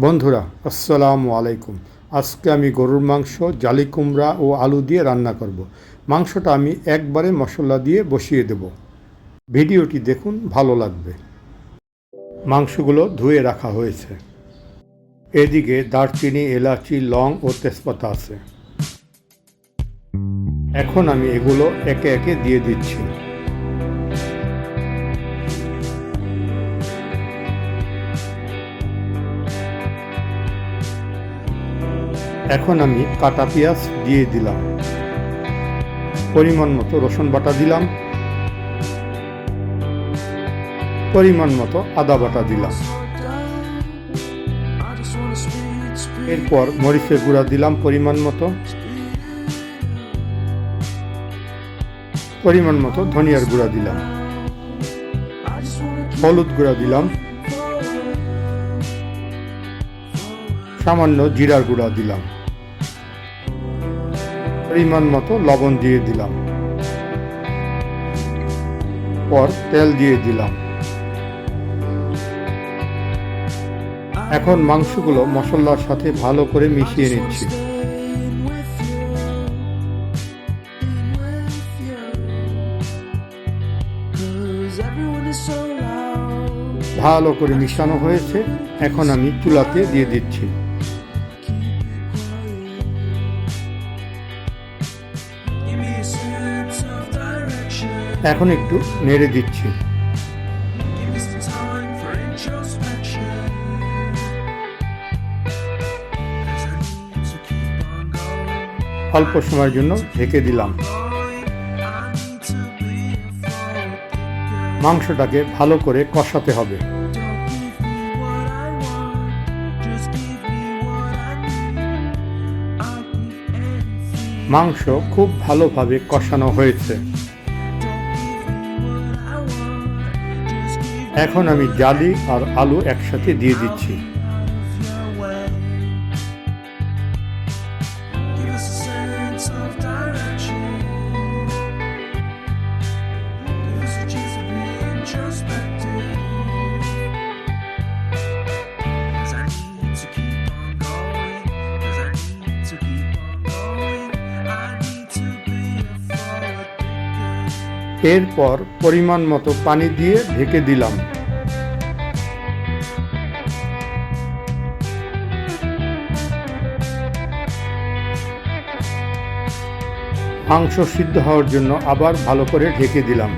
বন্ধুরা, আসসালামু আলাইকুম। আজকে আমি গরুর মাংস, জালি কুমড়া ও আলু দিয়ে রান্না করব। মাংসটা আমি একবারে মশলা দিয়ে বসিয়ে দেব। ভিডিওটি দেখুন, ভালো লাগবে। মাংসগুলো ধুয়ে রাখা হয়েছে। এদিকে দারচিনি, এলাচি, লং ও তেজপাতা আছে। এখন আমি এগুলো একে একে দিয়ে দিচ্ছি। এখন আমি কাটা পেঁয়াজ দিয়ে দিলাম। পরিমাণ মতো রসুন বাটা দিলাম। পরিমাণ মতো আদা বাটা দিলাম। এরপর মরিচের গুঁড়া দিলাম পরিমাণ মতো। পরিমাণ মতো ধনিয়ার গুঁড়া দিলাম। হলুদ গুঁড়া দিলাম। সামান্য জিরার গুঁড়া দিলাম। পরিমাণ মতো লবণ দিয়ে দিলাম। পর তেল দিয়ে দিলাম। এখন মাংসগুলো মশলার সাথে ভালো করে মিশিয়ে নিচ্ছি। ভালো করে মিশানো হয়েছে। এখন আমি চুলাতে দিয়ে দিচ্ছি। এখন একটু নেড়ে দিচ্ছি। অল্প সময়ের জন্য ঢেকে দিলাম। মাংসটাকে ভালো করে কষাতে হবে। মাংস খুব ভালোভাবে কষানো হয়েছে। এখন আমি জালি আর আলু একসাথে দিয়ে দিচ্ছি। এরপর পরিমাণ মতো পানি দিয়ে ঢেকে দিলাম। মাংস সিদ্ধ হওয়ার জন্য আবার ভালো করে ঢেকে দিলাম।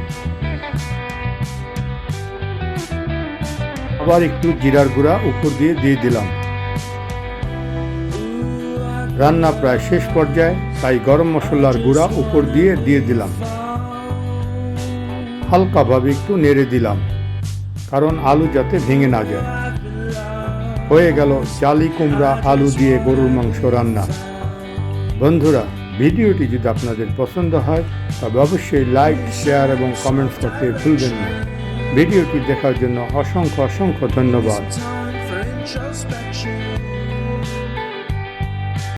আবার একটু জিরার গুঁড়া উপর দিয়ে দিয়ে দিলাম। রান্না প্রায় শেষ পর্যায়ে তাই গরম মশলার গুঁড়া উপর দিয়ে দিয়ে দিলাম। হালকাভাবে একটু নেড়ে দিলাম, কারণ আলু যাতে ভেঙে না যায়। হয়ে গেল জালি কুমড়া আলু দিয়ে গরুর মাংস রান্না। বন্ধুরা, ভিডিওটি যদি আপনাদের পছন্দ হয়, তবে অবশ্যই লাইক শেয়ার এবং কমেন্টস করতে ভুলবেন না। ভিডিওটি দেখার জন্য অসংখ্য অসংখ্য ধন্যবাদ.